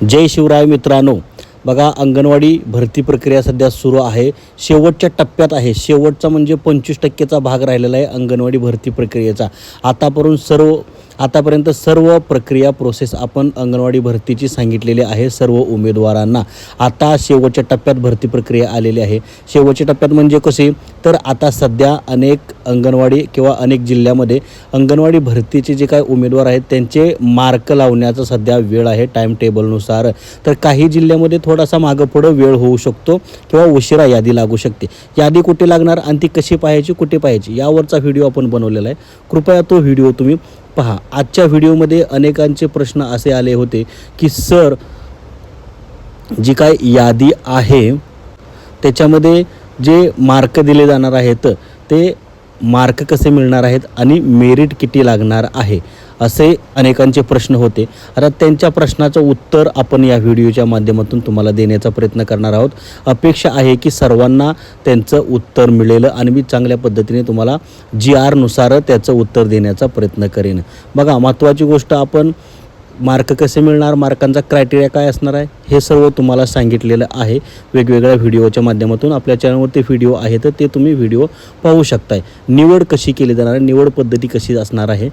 जय शिवराय मित्रांनो. बघा अंगणवाडी भरती प्रक्रिया सध्या सुरू आहे. शेवटच्या टप्प्यात आहे. शेवटचा म्हणजे पंचवीस टक्केचा भाग राहिलेला आहे अंगणवाडी भरती प्रक्रियेचा. आतापर्यंत सर्व आतापर्यंत सर्व प्रक्रिया प्रोसेस आपण अंगणवाडी भरतीची सांगितलेली आहे. सर्व उमेदवारांना आता शेवटच्या टप्प्यात भरती प्रक्रिया आलेली आहे. शेवटच्या टप्प्यात म्हणजे कसे तर आता सध्या अनेक अंगणवाडी किंवा अनेक जिल्ह्यामध्ये अंगणवाडी भरतीचे जे काही उमेदवार आहेत त्यांचे मार्क लावण्याचा सध्या वेळ आहे टाईम टेबलनुसार तर काही जिल्ह्यामध्ये थोडासा मागं पुढं वेळ होऊ शकतो किंवा उशिरा यादी लागू शकते. यादी कुठे लागणार आणि ती कशी पाहायची कुठे पाहायची यावरचा व्हिडिओ आपण बनवलेला आहे. कृपया तो व्हिडिओ तुम्ही पहा आजच्या व्हिडिओमध्ये अनेकांचे प्रश्न असे आले होते की सर जी काय यादी आहे त्याच्यामध्ये जे मार्क दिले जाणार आहेत ते मार्क कसे मिळणार आहेत आणि मेरिट किती लागणार आहे? असे अनेकांचे प्रश्न होते. आता त्यांच्या प्रश्नाचं उत्तर आपण या व्हिडिओच्या माध्यमातून तुम्हाला देण्याचा प्रयत्न करणार आहोत. अपेक्षा आहे की सर्वांना त्यांचं उत्तर मिळेल आणि मी चांगल्या पद्धतीने तुम्हाला जी आरनुसार त्याचं उत्तर देण्याचा प्रयत्न करेन. बघा महत्त्वाची गोष्ट आपण मार्क कसे मिळणार मार्कांचा क्रायटेरिया काय असणार आहे हे सर्व तुम्हाला सांगितलेलं आहे. वेगवेगळ्या व्हिडिओच्या माध्यमातून आपल्या चॅनलवरती व्हिडिओ आहे तर ते तुम्ही व्हिडिओ पाहू शकताय. निवड कशी केली जाणार आहे निवड पद्धती कशी असणार आहे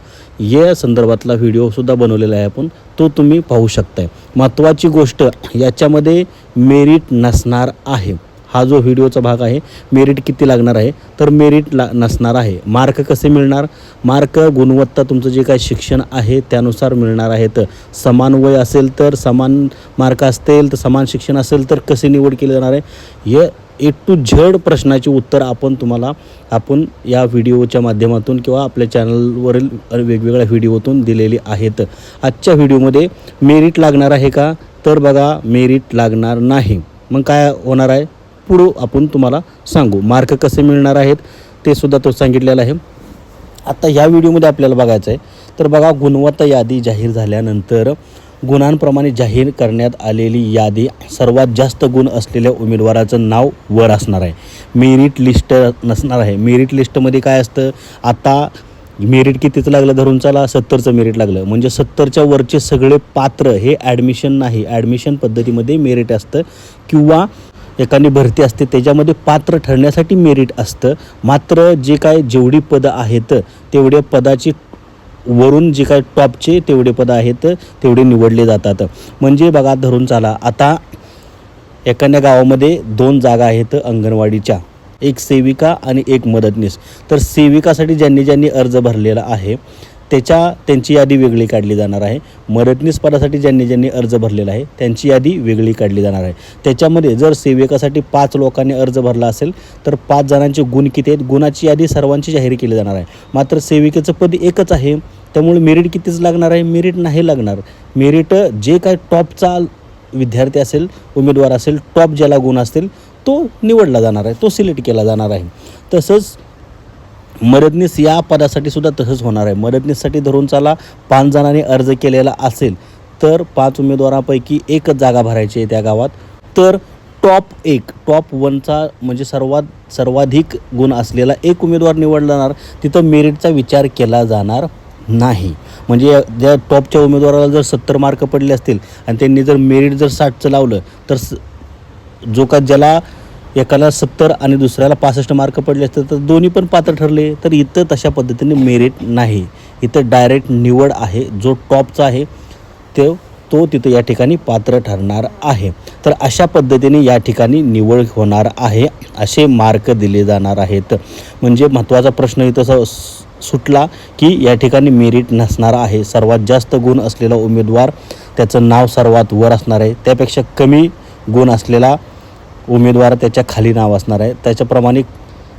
या संदर्भातला व्हिडिओसुद्धा बनवलेला आहे आपण तो तुम्ही पाहू शकताय. महत्त्वाची गोष्ट याच्यामध्ये मेरिट नसणार आहे. हा जो व्हिडिओचा भाग आहे मेरिट किती लागणार आहे तर मेरिट ला नसणार आहे. मार्क कसे मिळणार? मार्क गुणवत्ता तुमचं जे काही शिक्षण आहे त्यानुसार मिळणार आहेत. समान वय असेल तर समान मार्क असतील तर समान शिक्षण असेल तर कसे निवड केली जाणार आहे? हे ए टू झेड प्रश्नाचे उत्तर आपण तुम्हाला आपण या व्हिडिओच्या माध्यमातून किंवा आपल्या चॅनलवरील वेगवेगळ्या व्हिडिओतून दिलेली आहेत. आजच्या व्हिडिओमध्ये मेरिट लागणार आहे का? तर बघा मेरिट लागणार नाही. मग काय होणार आहे? पुढं आपण तुम्हाला सांगू. मार्क कसे मिळणार आहेत ते सुद्धा तो सांगितलेला आहे. आता ह्या व्हिडिओमध्ये आपल्याला बघायचं आहे तर बघा गुणवत्ता यादी जाहीर झाल्यानंतर गुणांप्रमाणे जाहीर करण्यात आलेली यादी सर्वात जास्त गुण असलेल्या उमेदवाराचं नाव वर असणार आहे. मेरिट लिस्ट नसणार आहे. मेरिट लिस्टमध्ये काय असतं? आता मेरिट कितीचं लागलं? धरून चला. सत्तरचं मेरिट लागलं. म्हणजे सत्तरच्या वरचे सगळे पात्र हे ॲडमिशन नाही. ॲडमिशन पद्धतीमध्ये मेरिट असतं. किंवा एखादी भरती असते त्याच्यामध्ये पात्र ठरण्यासाठी मेरिट असतं. मात्र जे काय जेवढी पदं आहेत तेवढ्या पदाची वरून जे काय टॉपचे तेवढे पदं आहेत तेवढे निवडले जातात. म्हणजे बघा धरून चाला. आता एखाद्या गावामध्ये दोन जागा आहेत अंगणवाडीच्या. एक सेविका आणि एक मदतनीस. तर सेविकासाठी ज्यांनी ज्यांनी अर्ज भरलेला आहे त्याच्या त्यांची यादी वेगळी काढली जाणार आहे. मदतनीस पदासाठी ज्यांनी ज्यांनी अर्ज भरलेला आहे त्यांची यादी वेगळी काढली जाणार आहे. त्याच्यामध्ये जर सेविकासाठी पाच लोकांनी अर्ज भरला असेल तर पाच जणांचे गुण किती आहेत? गुणाची यादी सर्वांची जाहीर केली जाणार आहे. मात्र सेविकेचं पद एकच आहे. त्यामुळे मेरिट कितीच लागणार आहे? मेरिट नाही लागणार. मेरिट जे काय टॉपचा विद्यार्थी असेल उमेदवार असेल टॉप ज्याला गुण असतील तो निवडला जाणार आहे. तो सिलेक्ट केला जाणार आहे. तसंच मदतनीस या पदासाठी सुद्धा तसंच होणार आहे. मदतनीससाठी धरून चाला पाच जणांनी अर्ज केलेला असेल तर पाच उमेदवारांपैकी एकच जागा भरायची आहे त्या गावात. तर टॉप एक टॉप वनचा म्हणजे सर्वात सर्वाधिक गुण असलेला एक उमेदवार निवडला जाणार तिथं मेरिटचा विचार केला जाणार नाही. म्हणजे ज्या टॉपच्या उमेदवाराला जर सत्तर मार्क पडले असतील आणि त्यांनी जर मेरिट जर साठचं लावलं तर स जो का ज्याला एकाला सत्तर आणि दुसऱ्याला पासष्ट मार्क पडले असते तर दोन्ही पण पात्र ठरले. तर इथं तशा पद्धतीने मेरिट नाही. इथं डायरेक्ट निवड आहे जो टॉपचा आहे तो तो तिथं या ठिकाणी पात्र ठरणार आहे. तर अशा पद्धतीने या ठिकाणी निवड होणार आहे असे मार्क दिले जाणार आहेत. म्हणजे महत्त्वाचा प्रश्न इथं स- सुटला की या ठिकाणी मेरिट नसणार आहे. सर्वात जास्त गुण असलेला उमेदवार त्याचं नाव सर्वात वर असणार आहे. त्यापेक्षा कमी गुण असलेला उमेदवार त्याच्याखाली नाव असणार आहे. त्याच्याप्रमाणे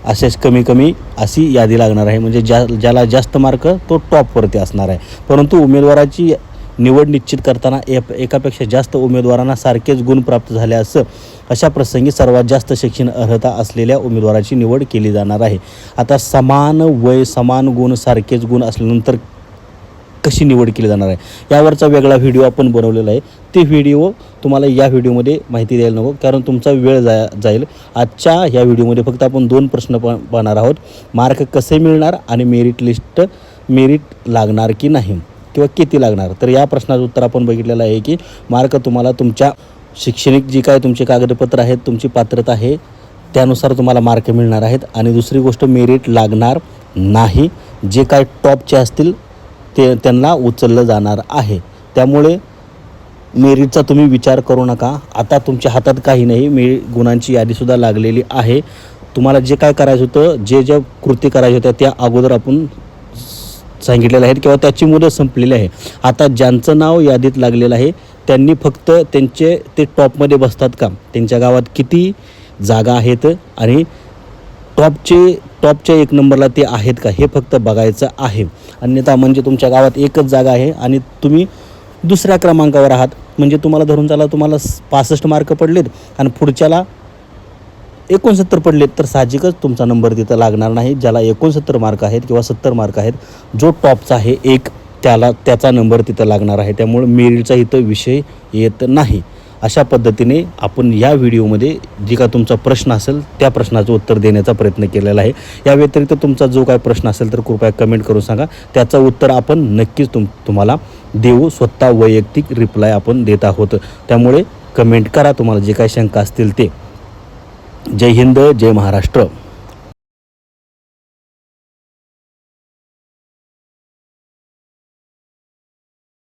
असेच कमी कमी अशी यादी लागणार आहे. म्हणजे ज्या ज्याला जास्त मार्क तो टॉपवरती असणार आहे. परंतु उमेदवाराची निवड निश्चित करताना एप एकापेक्षा जास्त उमेदवारांना सारखेच गुण प्राप्त झाले असं अशा प्रसंगी सर्वात जास्त शिक्षण अर्हता असलेल्या उमेदवाराची निवड केली जाणार आहे. आता समान वय समान गुण सारखेच गुण असल्यानंतर कशी निवड केली जाणार आहे? यावरचा वेगळा व्हिडिओ आपण बनवलेला आहे. ते व्हिडिओ तुम्हाला या व्हिडिओमध्ये माहिती द्यायला नको कारण तुमचा वेळ जा जाईल. आजच्या ह्या व्हिडिओमध्ये फक्त आपण दोन प्रश्न प पाहणार आहोत. मार्क कसे मिळणार आणि मेरिट लिस्ट मेरिट लागणार की नाही? किंवा किती लागणार? तर या प्रश्नाचं उत्तर आपण बघितलेलं आहे की मार्क तुम्हाला तुमच्या शैक्षणिक जी काय तुमचे कागदपत्र आहेत तुमची पात्रता आहे त्यानुसार तुम्हाला मार्क मिळणार आहेत. आणि दुसरी गोष्ट मेरिट लागणार नाही. जे काय टॉपचे असतील ते त्यांना उचललं जाणार आहे. त्यामुळे मेरिटचा तुम्ही विचार करू नका. आता तुमच्या हातात काही नाही. मे गुणांची यादीसुद्धा लागलेली आहे. तुम्हाला जे काय करायचं होतं जे ज्या कृती करायच्या होत्या त्या अगोदर आपण सांगितलेल्या आहेत किंवा त्याची मुदत संपलेली आहे. आता ज्यांचं नाव यादीत लागलेलं आहे त्यांनी फक्त त्यांचे ते टॉपमध्ये बसतात का? त्यांच्या गावात किती जागा आहेत आणि टॉपचे टॉपच्या एक नंबरला ते आहेत का हे फक्त बघायचं आहे. अन्यथा म्हणजे तुमच्या गावात एकच जागा आहे आणि तुम्ही दुसऱ्या क्रमांकावर आहात. म्हणजे तुम्हाला धरून चाला तुम्हाला पासष्ट मार्क पडलेत आणि पुढच्याला एकोणसत्तर पडलेत तर साहजिकच तुमचा नंबर तिथं लागणार नाही. ज्याला एकोणसत्तर मार्क आहेत किंवा सत्तर मार्क आहेत जो टॉपचा आहे एक त्याला त्याचा नंबर तिथं लागणार आहे. त्यामुळे मेरिटचा इथं विषय येत नाही. अशा पद्धतीने आपण या व्हिडिओमध्ये जी का तुमचा प्रश्न असेल त्या प्रश्नाचं उत्तर देण्याचा प्रयत्न केलेला आहे. या व्यतिरिक्त तुमचा जो काय प्रश्न असेल तर कृपया कमेंट करून सांगा. त्याचं उत्तर आपण नक्कीच तुम तुम्हाला देऊ. स्वतः वैयक्तिक रिप्लाय आपण देत आहोत. त्यामुळे कमेंट करा. तुम्हाला जे काही शंका असतील ते. जय हिंद जय महाराष्ट्र.